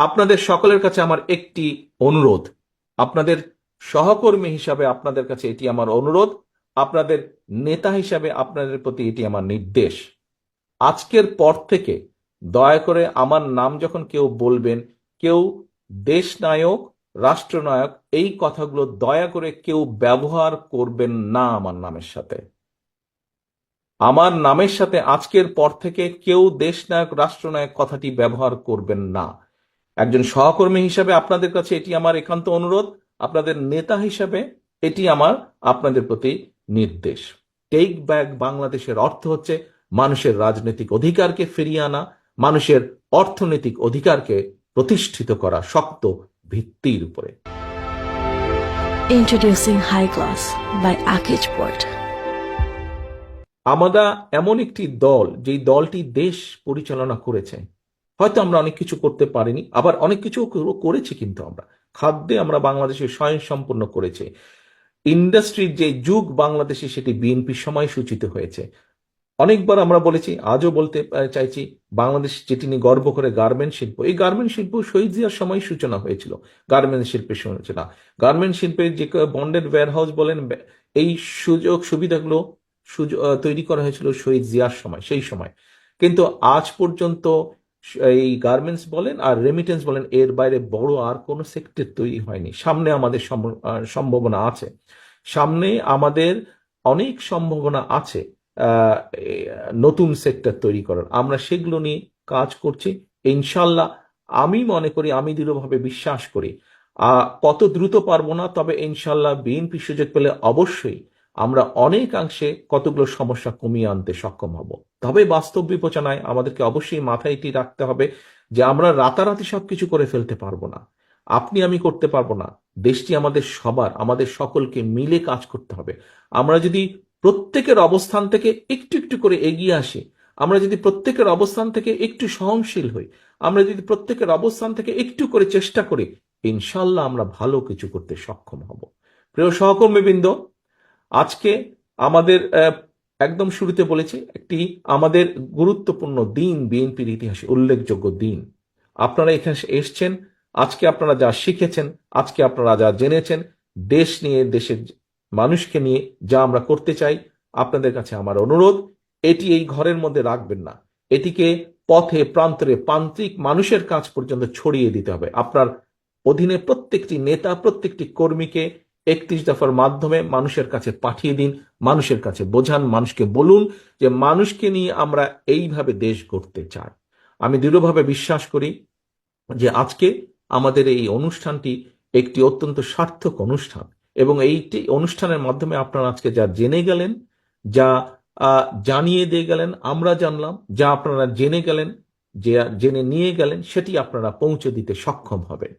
আপনাদের সকলের কাছে আমার একটি অনুরোধ। আপনাদের সহকর্মী হিসাবে আপনাদের কাছে এটি আমার অনুরোধ। আপনাদের নেতা হিসাবে আপনাদের প্রতি এটি আমার নির্দেশ। আজকের পর থেকে দয়া করে আমার নাম যখন কেউ বলবেন, কেউ দেশ নায়ক রাষ্ট্রনায়ক, এই কথাগুলো দয়া করে কেউ ব্যবহার করবেন না আমার নামের সাথে। আমার নামের সাথে আজকের পর থেকে কেউ দেশ নায়ক রাষ্ট্রনায়ক কথাটি ব্যবহার করবেন না। একজন সহকর্মী হিসাবে আপনাদের কাছে এটি আমার একান্ত অনুরোধ। আপনাদের নেতা হিসাবে এটি আমার আপনাদের প্রতি নির্দেশ। টেক ব্যাক বাংলাদেশের অর্থ হচ্ছে মানুষের রাজনৈতিক অধিকারকে ফিরিয়ে আনা মানুষের অর্থনৈতিক অধিকারকে প্রতিষ্ঠিত করা শক্ত ভিত্তির উপরে। Introducing High Class by Akij Port. আমরা এমন একটি দল যেই দলটি দেশ পরিচালনা করেছে। হয়তো আমরা অনেক কিছু করতে পারিনি, আবার অনেক কিছু করেছি কিন্তু আমরা। খাদ্যে আমরা বাংলাদেশে স্বয়ং সম্পূর্ণ করেছি। ইন্ডাস্ট্রির যে যুগ বাংলাদেশে সেটি বিএনপির সময় সূচিত হয়েছে। অনেকবার আমরা বলেছি, আজও বলতে চাইছি, বাংলাদেশ যেটি নিয়ে গর্ব করে গার্মেন্ট শিল্প, এই গার্মেন্ট শিল্প শহীদ জিয়ার সময় সূচনা হয়েছিল। গার্মেন্ট শিল্পের সূচনা। গার্মেন্ট শিল্পের যে বন্ডেড ওয়্যারহাউস বলেন এই সুযোগ সুবিধাগুলো তৈরি করা হয়েছিল শহীদ জিয়ার সময়, সেই সময়। কিন্তু আজ পর্যন্ত এই গার্মেন্টস বলেন আর রেমিটেন্স বলেন, এর বাইরে বড় আর কোনো সেক্টর তৈরি হয়নি। সামনে আমাদের সম্ভ- সম্ভাবনা আছে। সামনে আমাদের অনেক সম্ভাবনা আছে নতুন সেক্টর তৈরি করার। আমরা সেগুলো নিয়ে কাজ করছি। ইনশাল্লাহ আমি মনে করি, আমি দৃঢ়ভাবে বিশ্বাস করি কত দ্রুত পারব না, তবে ইনশাল্লাহ বিএনপি সুযোগ পেলে অবশ্যই আমরা অনেকাংশে কতগুলো সমস্যা কমিয়ে আনতে সক্ষম হব। তবে বাস্তব বিবেচনায় আমাদেরকে অবশ্যই মাথায় এটি রাখতে হবে যে আমরা রাতারাতি সবকিছু করে ফেলতে পারব না। আপনি আমি করতে পারব না। দেশটি আমাদের সবার, আমাদের সকলকে মিলে কাজ করতে হবে। আমরা যদি প্রত্যেকের অবস্থান থেকে একটু একটু করে এগিয়ে আসি, আমরা যদি প্রত্যেকের অবস্থান থেকে একটু সহনশীল হই, আমরা যদি প্রত্যেকের অবস্থান থেকে একটু করে চেষ্টা করি, ইনশাল্লাহ আমরা ভালো কিছু করতে সক্ষম হব। প্রিয় সহকর্মীবৃন্দ আজকে আমাদের একদম শুরুতে বলেছি, একটি আমাদের গুরুত্বপূর্ণ দিন, বিএনপির ইতিহাসে উল্লেখযোগ্য দিন। আপনারা এখানে এসছেন, আজকে আপনারা যা শিখেছেন, আজকে আপনারা যা জেনেছেন, দেশ নিয়ে, দেশের মানুষকে নিয়ে যা আমরা করতে চাই, আপনাদের কাছে আমার অনুরোধ, এটি এই ঘরের মধ্যে রাখবেন না। এটিকে পথে, প্রান্তরে, প্রান্তিক মানুষের কাজ পর্যন্ত ছড়িয়ে দিতে হবে। আপনার অধীনে প্রত্যেকটি নেতা, প্রত্যেকটি কর্মীকে একত্রিশ দফার মাধ্যমে মানুষের কাছে পাঠিয়ে দিন, মানুষের কাছে বোঝান, মানুষকে বলুন যে মানুষকে নিয়ে আমরা এইভাবে দেশ গড়তে চাই। আমি দৃঢ়ভাবে বিশ্বাস করি যে আজকে আমাদের এই অনুষ্ঠানটি একটি অত্যন্ত সার্থক অনুষ্ঠান এবং এইটি অনুষ্ঠানের মাধ্যমে আপনারা আজকে যা জেনে গেলেন, যা জানিয়ে দিয়ে গেলেন, আমরা জানলাম, যা আপনারা জেনে গেলেন, যে, জেনে নিয়ে গেলেন, সেটি আপনারা পৌঁছে দিতে সক্ষম হবেন।